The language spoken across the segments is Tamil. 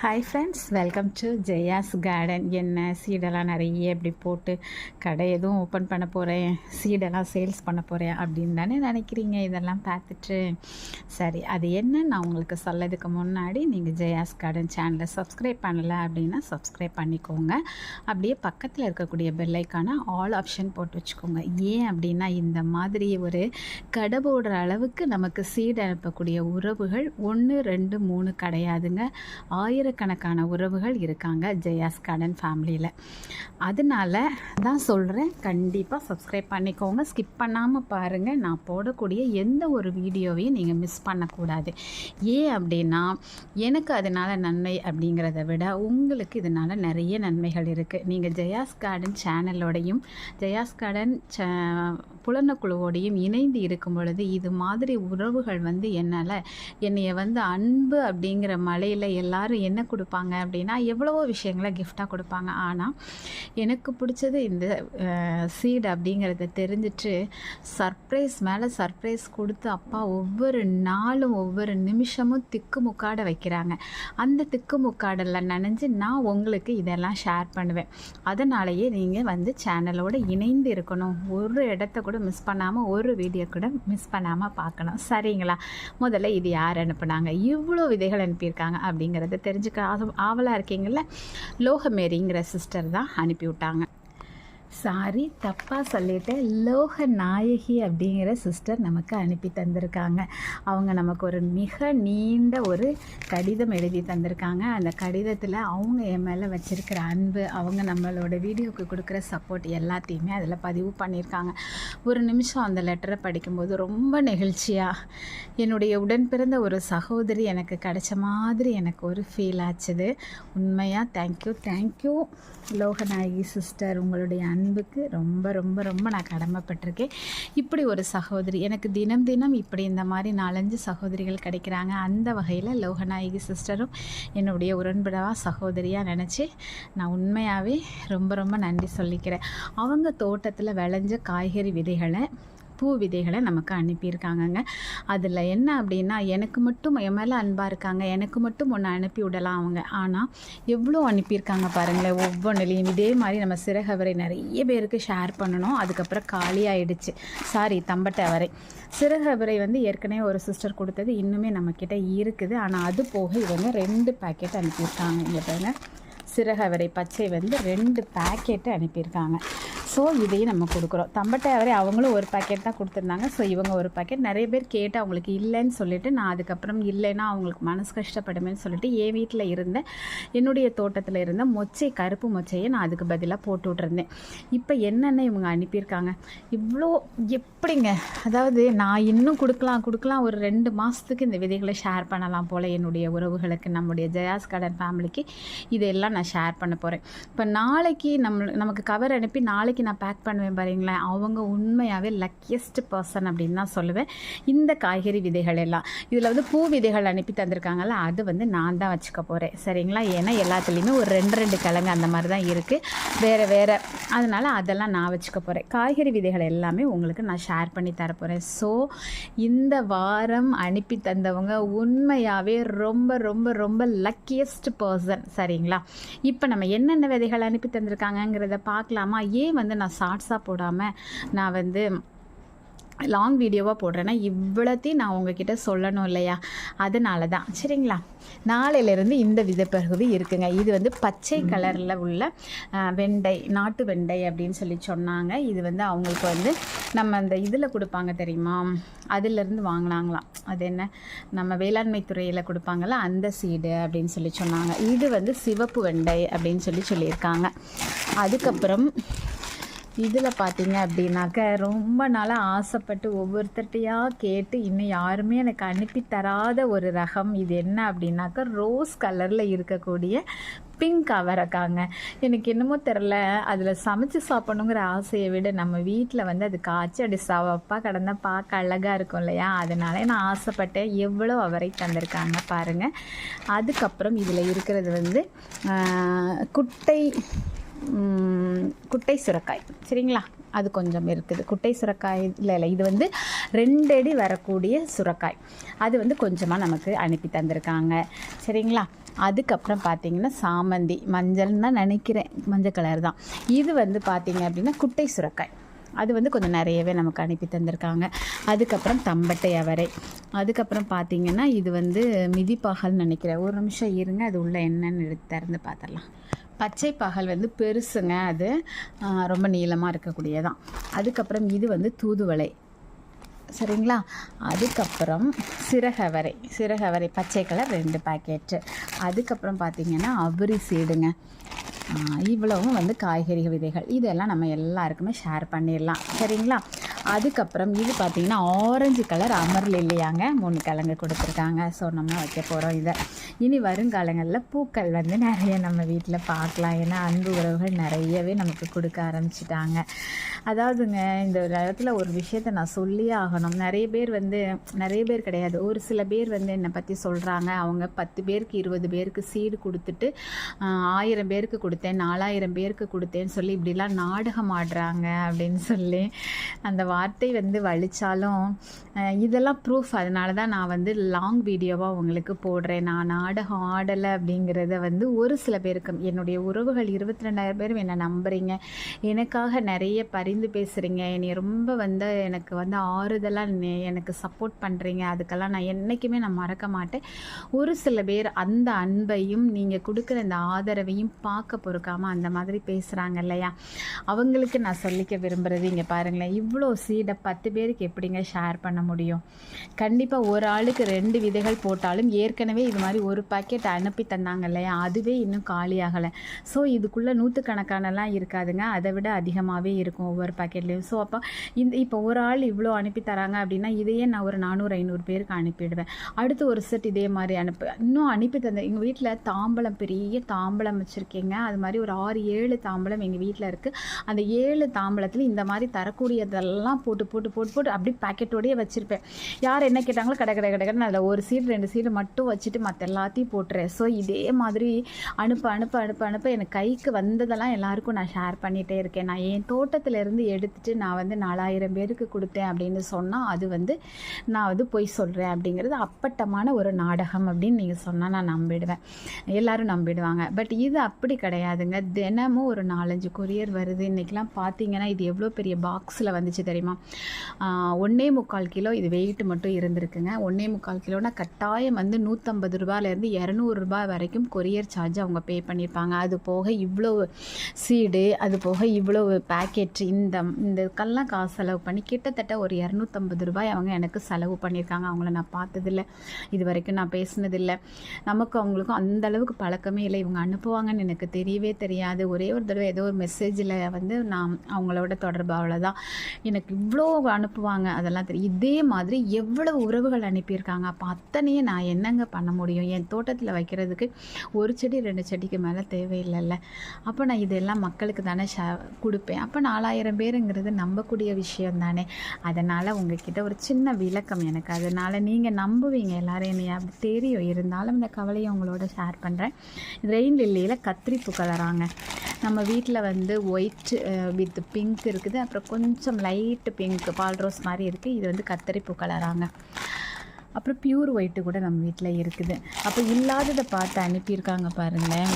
Hi friends welcome to Jaya's garden என்ன சீடெல்லாம் நிறைய இப்படி போட்டு கடை எதுவும் ஓப்பன் பண்ண போகிறேன் சீடெல்லாம் சேல்ஸ் பண்ண போகிறேன் அப்படின்னு தானே நினைக்கிறீங்க? இதெல்லாம் பார்த்துட்டு சரி அது என்ன? நான் உங்களுக்கு சொல்லதுக்கு முன்னாடி நீங்கள் ஜெயாஸ் கார்டன் சேனலை சப்ஸ்கிரைப் பண்ணலை அப்படின்னா சப்ஸ்கிரைப் பண்ணிக்கோங்க. அப்படியே பக்கத்தில் இருக்கக்கூடிய பெல்லைக்கான ஆல் ஆப்ஷன் போட்டு வச்சுக்கோங்க. ஏன் அப்படின்னா இந்த மாதிரி ஒரு கடை போடுற அளவுக்கு நமக்கு சீடு அனுப்பக்கூடிய உறவுகள் ஒன்று ரெண்டு மூணு கிடையாதுங்க. ஆயிரக்கணக்கான உறவுகள் இருக்காங்க ஜெயாஸ் கார்டன் ஃபேமிலியில். அதனால தான் சொல்கிறேன் கண்டிப்பாக சப்ஸ்கிரைப் பண்ணிக்கோங்க. ஸ்கிப் பண்ணாமல் பாருங்கள் நான் போடக்கூடிய எந்த ஒரு வீடியோவையும் நீங்கள் மிஸ் பண்ணக்கூடாது. ஏன் அப்படின்னா எனக்கு அதனால் நன்மை அப்படிங்கிறத விட உங்களுக்கு இதனால் நிறைய நன்மைகள் இருக்குது நீங்கள் ஜெயாஸ் கார்டன் சேனலோடையும் ஜெயாஸ் கார்டன் ச புலனக்குழுவோடையும் இணைந்து இருக்கும் பொழுது இது மாதிரி உறவுகள் வந்து என்னால் என்னைய வந்து அன்பு அப்படிங்கிற மலையில் எல்லாரும் என்ன கொடுப்பாங்க அப்படின்னா எவ்வளவோ விஷயங்களை கிஃப்டாக கொடுப்பாங்க. ஆனால் எனக்கு பிடிச்சது இந்த சீட் அப்படிங்கிறத தெரிஞ்சிட்டு சர்ப்ரைஸ் மேலே சர்ப்ரைஸ் கொடுத்து அப்பா ஒவ்வொரு நாளும் ஒவ்வொரு நிமிஷமும் திக்கு முக்காடை வைக்கிறாங்க. அந்த திக்கு முக்காடெல்லாம் நினைஞ்சு நான் உங்களுக்கு இதெல்லாம் ஷேர் பண்ணுவேன். அதனாலேயே நீங்கள் வந்து சேனலோடு இணைந்து இருக்கணும். ஒரு இடத்த கூட மிஸ் பண்ணாமல் ஒரு வீடியோ கூட மிஸ் பண்ணாமல் பார்க்கணும். சரிங்களா? முதல்ல இது யார் அனுப்புனாங்க? இவ்வளோ விதைகள் அனுப்பியிருக்காங்க அப்படிங்கிறத தெரிஞ்சுக்க ஆசை ஆவலாக இருக்கீங்கள லோகமேரிங்கிற சிஸ்டர் தான் அனுப்பி விட்டாங்க சாரி தப்பாக சொல்லிட்டு லோக நாயகி அப்படிங்கிற சிஸ்டர் நமக்கு அனுப்பி தந்திருக்காங்க. அவங்க நமக்கு ஒரு மிக நீண்ட ஒரு கடிதம் எழுதி தந்திருக்காங்க. அந்த கடிதத்தில் அவங்க என் மேலே வச்சுருக்கிற அன்பு அவங்க நம்மளோட வீடியோவுக்கு கொடுக்குற சப்போர்ட் எல்லாத்தையுமே அதில் பதிவு பண்ணியிருக்காங்க. ஒரு நிமிஷம் அந்த லெட்டரை படிக்கும்போது ரொம்ப நெகிழ்ச்சியாக என்னுடைய உடன் பிறந்த ஒரு சகோதரி எனக்கு கிடைச்ச மாதிரி எனக்கு ஒரு ஃபீல் ஆச்சுது. உண்மையாக தேங்க்யூ தேங்க்யூ லோகநாயகி சிஸ்டர் உங்களுடைய அன்புக்கு ரொம்ப ரொம்ப ரொம்ப நான் கடமைப்பட்டிருக்கேன். இப்படி ஒரு சகோதரி எனக்கு தினம் தினம் இப்படி இந்த மாதிரி நாலஞ்சு சகோதரிகள் கிடைக்கிறாங்க. அந்த வகையில் லோகநாயகி சிஸ்டரும் என்னுடைய உடன்படவா சகோதரியாக நினச்சி நான் உண்மையாகவே ரொம்ப ரொம்ப நன்றி சொல்லிக்கிறேன். அவங்க தோட்டத்தில் விளைஞ்ச காய்கறி விதைகளை பூ விதைகளை நமக்கு அனுப்பியிருக்காங்கங்க. அதில் என்ன அப்படின்னா எனக்கு மட்டும் என் மேலே அன்பாக இருக்காங்க எனக்கு மட்டும் ஒன்று அனுப்பி விடலாம் அவங்க. ஆனால் எவ்வளோ அனுப்பியிருக்காங்க பாருங்களேன் ஒவ்வொன்றுலேயும் இதே மாதிரி நம்ம சிறகவரை நிறைய பேருக்கு ஷேர் பண்ணணும். அதுக்கப்புறம் காலியாகிடுச்சு சாரி தம்பட்டை வரை சிறகவரை வந்து ஏற்கனவே ஒரு சிஸ்டர் கொடுத்தது இன்னுமே நம்மக்கிட்ட இருக்குது. ஆனால் அது போக இவங்க ரெண்டு பேக்கெட் அனுப்பியிருக்காங்க. இங்கே பாருங்கள் சிறகவரை பச்சை வந்து ரெண்டு பேக்கெட்டு அனுப்பியிருக்காங்க. ஸோ இதையும் நம்ம கொடுக்குறோம். தம்பட்டை அவரை அவங்களும் ஒரு பேக்கெட் தான் கொடுத்துருந்தாங்க. ஸோ இவங்க ஒரு பேக்கெட் நிறைய பேர் கேட்டு அவங்களுக்கு இல்லைன்னு சொல்லிட்டு நான் அதுக்கப்புறம் இல்லைன்னா அவங்களுக்கு மனசு கஷ்டப்படுமேன்னு சொல்லிட்டு என் வீட்டில் இருந்த என்னுடைய தோட்டத்தில் இருந்த மொச்சை கருப்பு மொச்சையை நான் அதுக்கு பதிலாக போட்டு விட்ருந்தேன் இப்போ என்னென்ன இவங்க அனுப்பியிருக்காங்க? இவ்வளோ எப்படிங்க? அதாவது நான் இன்னும் கொடுக்கலாம் கொடுக்கலாம் ஒரு ரெண்டு மாதத்துக்கு இந்த விதைகளை ஷேர் பண்ணலாம் போல் என்னுடைய உறவுகளுக்கு நம்முடைய ஜெயாஸ் கார்டன் ஃபேமிலிக்கு இதெல்லாம் நான் ஷேர் பண்ண போகிறேன் இப்போ நாளைக்கு நம்ம நமக்கு கவர் அனுப்பி நாளைக்கு நான் பேக் பண்ணுவேன் பாருங்களேன். அவங்க உண்மையாகவே லக்கியஸ்ட் பர்சன் அப்படின்னு தான் சொல்லுவேன். இந்த காய்கறி விதைகள் எல்லாம். இதில் வந்து பூ விதைகள் அனுப்பி தந்திருக்காங்கல்ல அது வந்து நான் தான் வச்சுக்க போகிறேன் சரிங்களா? ஏன்னா எல்லாத்துலேயுமே ஒரு ரெண்டு ரெண்டு கிழங்கு அந்த மாதிரி தான் இருக்குது வேறு வேறு. அதனால் அதெல்லாம் நான் வச்சுக்க போகிறேன் காய்கறி விதைகள் எல்லாமே உங்களுக்கு நான் ஷேர் பண்ணி தரப்போகிறேன் ஸோ இந்த வாரம் அனுப்பி தந்தவங்க உண்மையாகவே ரொம்ப ரொம்ப ரொம்ப லக்கியஸ்ட் பர்சன் சரிங்களா? இப்போ நம்ம என்னென்ன விதைகள் அனுப்பி தந்திருக்காங்கங்கிறத பார்க்கலாமா? ஏன் வந்து நான் ஷார்ட்ஸாக போடாமல் நான் வந்து லாங் வீடியோவாக போடுறேன்னா இவ்வளோத்தையும் நான் உங்ககிட்ட சொல்லணும் இல்லையா? அதனால தான் சரிங்களா? நாளையிலேருந்து இந்த விதப்பகுதி இருக்குங்க. இது வந்து பச்சை கலரில் உள்ள வெண்டை நாட்டு வெண்டை அப்படின்னு சொல்லி சொன்னாங்க. இது வந்து அவங்களுக்கு வந்து நம்ம அந்த இதில் கொடுப்பாங்க தெரியுமா? அதிலிருந்து வாங்கினாங்களாம். அது என்ன? நம்ம வேளாண்மை துறையில் கொடுப்பாங்கள்ல அந்த சீடு அப்படின்னு சொல்லி சொன்னாங்க. இது வந்து சிவப்பு வெண்டை அப்படின்னு சொல்லி சொல்லியிருக்காங்க. அதுக்கப்புறம் இதில் பார்த்தீங்க அப்படின்னாக்க ரொம்ப நாளாக ஆசைப்பட்டு ஒவ்வொருத்தட்டையாக கேட்டு இன்னும் யாருமே எனக்கு அனுப்பி தராத ஒரு ரகம். இது என்ன அப்படின்னாக்க ரோஸ் கலரில் இருக்கக்கூடிய பிங்க் அவரைக்காங்க. எனக்கு என்னமோ தெரில அதில் சமைச்சு சாப்பிடணுங்கிற ஆசையை விட நம்ம வீட்டில் வந்து அது காய்ச்சி அப்படி சவப்பாக கடந்த பார்க்க அழகாக இருக்கும் இல்லையா? அதனால நான் ஆசைப்பட்டேன். எவ்வளோ அவரை தந்திருக்காங்க பாருங்கள் அதுக்கப்புறம் இதில் இருக்கிறது வந்து குட்டை குட்டை சுரக்காய். சரிங்களா? அது கொஞ்சம் இருக்குது. குட்டை சுரக்காய் இல்லை இல்லை. இது வந்து ரெண்டடி வரக்கூடிய சுரக்காய். அது வந்து கொஞ்சமாக நமக்கு அனுப்பி தந்திருக்காங்க. சரிங்களா? அதுக்கப்புறம் பார்த்தீங்கன்னா சாமந்தி மஞ்சள்னு தான் நினைக்கிறேன். மஞ்சள் கலர் தான். இது வந்து பார்த்தீங்க அப்படின்னா குட்டை சுரக்காய். அது வந்து கொஞ்சம் நிறையவே நமக்கு அனுப்பி தந்திருக்காங்க. அதுக்கப்புறம் தம்பட்டை அவரை. அதுக்கப்புறம் பார்த்தீங்கன்னா இது வந்து மிதிப்பாகல்னு நினைக்கிறேன். ஒரு நிமிஷம் இருங்க அது உள்ள என்னன்னு எடுத்து திறந்து பார்த்துடலாம். பச்சை பகல் வந்து பெருசுங்க அது. ரொம்ப நீளமாக இருக்கக்கூடியதான். அதுக்கப்புறம் இது வந்து தூதுவளை. சரிங்களா? அதுக்கப்புறம் சிறகவரை சிறகவரை பச்சை கலர் ரெண்டு பேக்கெட்டு அதுக்கப்புறம் பார்த்தீங்கன்னா அவரி சீடுங்க இவ்வளவும் வந்து காய்கறி விதைகள். இதெல்லாம் நம்ம எல்லாருக்குமே ஷேர் பண்ணிடலாம். சரிங்களா? அதுக்கப்புறம் இது பார்த்தீங்கன்னா ஆரஞ்சு கலர் அமர்ல இல்லையாங்க. மூணு கிழங்கு கொடுத்துருக்காங்க. ஸோ நம்ம வைக்க போகிறோம் இதை. இனி வருங்காலங்களில் பூக்கள் வந்து நிறைய நம்ம வீட்டில் பார்க்கலாம். ஏன்னா அன்பு உறவுகள் நிறையவே நமக்கு கொடுக்க ஆரம்பிச்சிட்டாங்க. அதாவதுங்க இந்த ஒரு இடத்துல ஒரு விஷயத்த நான் சொல்லியே ஆகணும். நிறைய பேர் வந்து நிறைய பேர் கிடையாது. ஒரு சில பேர் வந்து என்னை பற்றி சொல்கிறாங்க அவங்க பத்து பேருக்கு இருபது பேருக்கு சீடு கொடுத்துட்டு ஆயிரம் பேருக்கு கொடுத்தேன் நாலாயிரம் பேருக்கு கொடுத்தேன்னு சொல்லி இப்படிலாம் நாடகம் ஆடுறாங்க அப்படின்னு சொல்லி அந்த வார்த்தை வந்து வலிச்சாலும் இதெல்லாம் ப்ரூஃப் அதனால தான் நான் வந்து லாங் வீடியோவாக உங்களுக்கு போடுறேன். நான் நாடகம் ஆடலை அப்படிங்கிறத வந்து ஒரு சில பேருக்கு என்னுடைய உறவுகள் இருபத்தி ரெண்டாயிரம் பேரும் என்னை நம்புறீங்க. எனக்காக நிறைய பரிந்து பேசுகிறீங்க என்னை ரொம்ப வந்து எனக்கு வந்து ஆறுதலாக எனக்கு சப்போர்ட் பண்ணுறீங்க அதுக்கெல்லாம் நான் என்றைக்குமே நான் மறக்க மாட்டேன். ஒரு சில பேர் அந்த அன்பையும் நீங்கள் கொடுக்குற அந்த ஆதரவையும் பார்க்க பொறுக்காமல் அந்த மாதிரி பேசுகிறாங்க இல்லையா? அவங்களுக்கு நான் சொல்லிக்க விரும்புகிறது இங்கே பாருங்களேன். இவ்வளோ சீடை பத்து பேருக்கு எப்படிங்க ஷேர் பண்ண முடியும்? கண்டிப்பாக ஒரு ஆளுக்கு ரெண்டு விதைகள் போட்டாலும் ஏற்கனவே இது மாதிரி ஒரு பாக்கெட் அனுப்பி தந்தாங்க இல்லையா? அதுவே இன்னும் காலியாகலை ஸோ இதுக்குள்ளே நூற்றுக்கணக்கானலாம் இருக்காதுங்க. அதை விட அதிகமாகவே இருக்கும் ஒவ்வொரு பாக்கெட்லேயும் ஸோ அப்போ இந்த இப்போ ஒரு ஆள் இவ்வளோ அனுப்பி தராங்க அப்படின்னா இதையே நான் ஒரு நானூறு ஐநூறு பேருக்கு அனுப்பிடுவேன். அடுத்து ஒரு செட் இதே மாதிரி அனுப்பு. இன்னும் அனுப்பி தந்த எங்கள் வீட்டில் தாம்பலம் பெரிய தாம்பலம் வச்சுருக்கேங்க. அது மாதிரி ஒரு ஆறு ஏழு தாம்பலம் எங்கள் வீட்டில் இருக்குது அந்த ஏழு தாம்பலத்தில் இந்த மாதிரி தரக்கூடியதெல்லாம் போட்டு போட்டு போட்டு போட்டு அப்படியே பேக்கெட்டோடையே வச்சுருப்பேன். யார் என்ன கேட்டாங்களோ கடை கடை கடைன்னு அதில் ஒரு சீடு ரெண்டு சீடு மட்டும் வச்சுட்டு மற்ற எல்லாத்தையும் போட்டுறேன். ஸோ இதே மாதிரி அனுப்ப அனுப்ப அனுப்ப அனுப்ப எனக்கு கைக்கு வந்ததெல்லாம் எல்லாருக்கும் நான் ஷேர் பண்ணிகிட்டே இருக்கேன். நான் என் தோட்டத்திலேருந்து எடுத்துட்டு நான் வந்து நாலாயிரம் பேருக்கு கொடுத்தேன் அப்படின்னு சொன்னால் அது வந்து நான் வந்து பொய் சொல்கிறேன் அப்படிங்கிறது அப்பட்டமான ஒரு நாடகம் அப்படின்னு நீங்கள் சொன்னால் நான் நம்பிடுவேன். எல்லாரும் நம்பிடுவாங்க. பட் இது அப்படி கிடையாதுங்க. தினமும் ஒரு நாலஞ்சு கொரியர் வருது. இன்றைக்கெலாம் பார்த்தீங்கன்னா இது எவ்வளோ பெரிய பாக்ஸில் வந்துச்சு தெரியுமா? ஆஹ் ஒன்றே முக்கால் கிலோ இது வெயிட் மட்டும் இருந்திருக்குங்க. ஒன்றே முக்கால் கிலோனா கட்டாயம் வந்து நூற்றம்பது ரூபாயிலேருந்து இரநூறு ரூபாய் வரைக்கும் கொரியர் சார்ஜ் அவங்க பே பண்ணியிருப்பாங்க அது போக இவ்வளோ சீடு அது போக இவ்வளோ பேக்கெட் இந்த இந்த காசு செலவு பண்ணி கிட்டத்தட்ட ஒரு இரநூத்தம்பது ரூபாய் அவங்க எனக்கு செலவு பண்ணியிருக்காங்க அவங்கள நான் பார்த்ததில்ல. இது வரைக்கும் நான் பேசினதில்லை. நமக்கு அவங்களுக்கும் அந்த அளவுக்கு பழக்கமே இல்லை. இவங்க அனுப்புவாங்கன்னு எனக்கு தெரியவே தெரியாது. ஒரே ஒரு தடவை ஏதோ ஒரு மெசேஜில் வந்து நான் அவங்களோட தொடர்பு அவ்வளோதான் எனக்கு இவ்வளோ அனுப்புவாங்க அதெல்லாம் தெரியும். இதே மாதிரி எவ்வளவு உறவுகள் அனுப்பியிருக்காங்க. அப்போ அத்தனையும் நான் என்னங்க பண்ண முடியும்? என் தோட்டத்தில் வைக்கிறதுக்கு ஒரு செடி ரெண்டு செடிக்கு மேலே தேவையில்லைல்ல. அப்போ நான் இதெல்லாம் மக்களுக்கு தானே ஷே கொடுப்பேன். அப்போ நாலாயிரம் பேருங்கிறது நம்பக்கூடிய விஷயம் தானே அதனால் உங்ககிட்ட ஒரு சின்ன விளக்கம் எனக்கு. அதனால் நீங்கள் நம்புவீங்க எல்லோரும். என்னை அப்படி தெரியும். இருந்தாலும் இந்த கவலையை உங்களோட ஷேர் பண்ணுறேன் ரெயின் லில்லியில் கத்திரிப்பு கலராங்க. நம்ம வீட்டில் வந்து ஒயிட் வித் பிங்க் இருக்குது. அப்புறம் கொஞ்சம் லைட்டு பிங்க் பால் ரோஸ் மாதிரி இருக்குது இது வந்து கத்தரிப்பூ கலராங்க. அப்புறம் பியூர் ஒயிட்டு கூட நம்ம வீட்டில் இருக்குது. அப்போ இல்லாததை பார்த்து அனுப்பியிருக்காங்க பாருங்களேன்.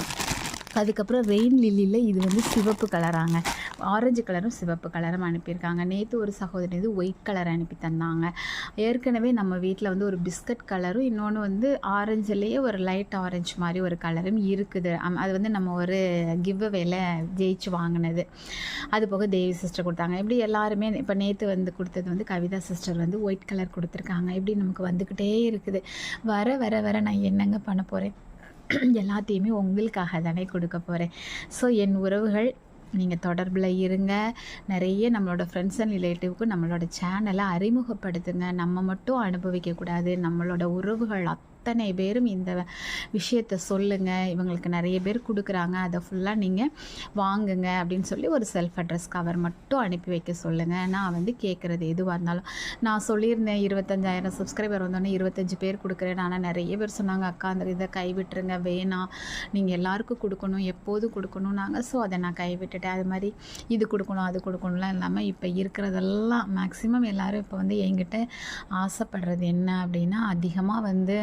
அதுக்கப்புறம் ரெயின் லில்லியில் இது வந்து சிவப்பு கலராங்க. ஆரஞ்சு கலரும் சிவப்பு கலரும் அனுப்பியிருக்காங்க. நேற்று ஒரு சகோதரி வந்து ஒயிட் கலர் அனுப்பி தந்தாங்க. ஏற்கனவே நம்ம வீட்டில் வந்து ஒரு பிஸ்கட் கலரும் இன்னொன்று வந்து ஆரஞ்சுலேயே ஒரு லைட் ஆரஞ்சு மாதிரி ஒரு கலரும் இருக்குது. அம்- அது வந்து நம்ம ஒரு கிவ் வேல ஜெயிச்சு வாங்கினது. அது போக தேவி சிஸ்டர் கொடுத்தாங்க. இப்படி எல்லாருமே இப்போ நேற்று வந்து கொடுத்தது வந்து கவிதா சிஸ்டர் வந்து ஒயிட் கலர் கொடுத்துருக்காங்க. இப்படி நமக்கு வந்துக்கிட்டே இருக்குது. வர வர வர நான் என்னங்க பண்ண போகிறேன் எல்லாத்தையுமே உங்களுக்காக தானே கொடுக்க போகிறேன் ஸோ என் உறவுகள் நீங்கள் தொடர்பில் இருங்க. நிறைய நம்மளோட ஃப்ரெண்ட்ஸ் அண்ட் ரிலேட்டிவ்க்கு நம்மளோட சேனலை அறிமுகப்படுத்துங்க. நம்ம மட்டும் அனுபவிக்கக்கூடாது நம்மளோட உறவுகள் அத்தனை பேரும் இந்த விஷயத்த சொல்லுங்கள் இவங்களுக்கு நிறைய பேர் கொடுக்குறாங்க. அதை ஃபுல்லாக நீங்கள் வாங்குங்க அப்படின்னு சொல்லி ஒரு செல்ஃப் அட்ரஸ் கவர் மட்டும் அனுப்பி வைக்க சொல்லுங்கள் நான் வந்து கேட்குறது எதுவாக இருந்தாலும். நான் சொல்லியிருந்தேன் இருபத்தஞ்சாயிரம் சப்ஸ்கிரைபர் வந்தோடனே இருபத்தஞ்சு பேர் கொடுக்குறேன் ஆனால் நிறைய பேர் சொன்னாங்க அக்கா அந்த இதை கைவிட்டுருங்க. வேணாம். நீங்கள் எல்லாருக்கும் கொடுக்கணும். எப்போதும் கொடுக்கணும்னாங்க. ஸோ அதை நான் கைவிட்டுட்டேன். அது மாதிரி இது கொடுக்கணும் அது கொடுக்கணும்லாம் இல்லாமல் இப்போ இருக்கிறதெல்லாம் மேக்ஸிமம் எல்லோரும் இப்போ வந்து என்கிட்ட ஆசைப்படுறது என்ன அப்படின்னா அதிகமாக வந்து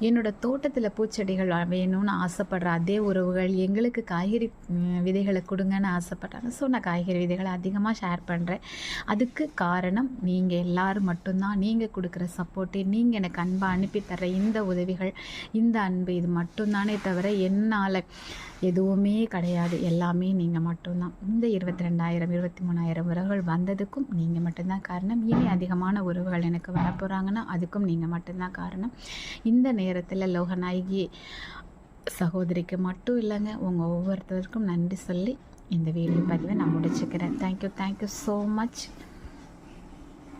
என்னோட தோட்டத்தில் பூச்செடிகள் வேணும்னு ஆசைப்படுற அதே உறவுகள் எங்களுக்கு காய்கறி விதைகளை கொடுங்கன்னு ஆசைப்பட்றாங்க ஸோ நான் காய்கறி விதைகளை அதிகமாக ஷேர் பண்ணுறேன் அதுக்கு காரணம் நீங்கள் எல்லோரும் மட்டும்தான். நீங்கள் கொடுக்குற சப்போர்ட்டு நீங்கள் எனக்கு அன்பை அனுப்பி தர்ற இந்த உதவிகள் இந்த அன்பு இது மட்டும்தானே தவிர என்னால் எதுவுமே கிடையாது. எல்லாமே நீங்கள் மட்டும்தான். இந்த இருபத்தி ரெண்டாயிரம் இருபத்தி மூணாயிரம் உறவுகள் வந்ததுக்கும் நீங்கள் மட்டும்தான் காரணம். இனி அதிகமான உறவுகள் எனக்கு வரப்போகிறாங்கன்னா அதுக்கும் நீங்கள் மட்டும்தான் காரணம். இந்த நேரத்தில் லோகநாயகி சகோதரிக்கு மட்டும் இல்லைங்க. உங்கள் ஒவ்வொருத்தருக்கும் நன்றி சொல்லி இந்த வீடியோ பதிவை நான் முடிச்சுக்கிறேன். Thank you thank you so much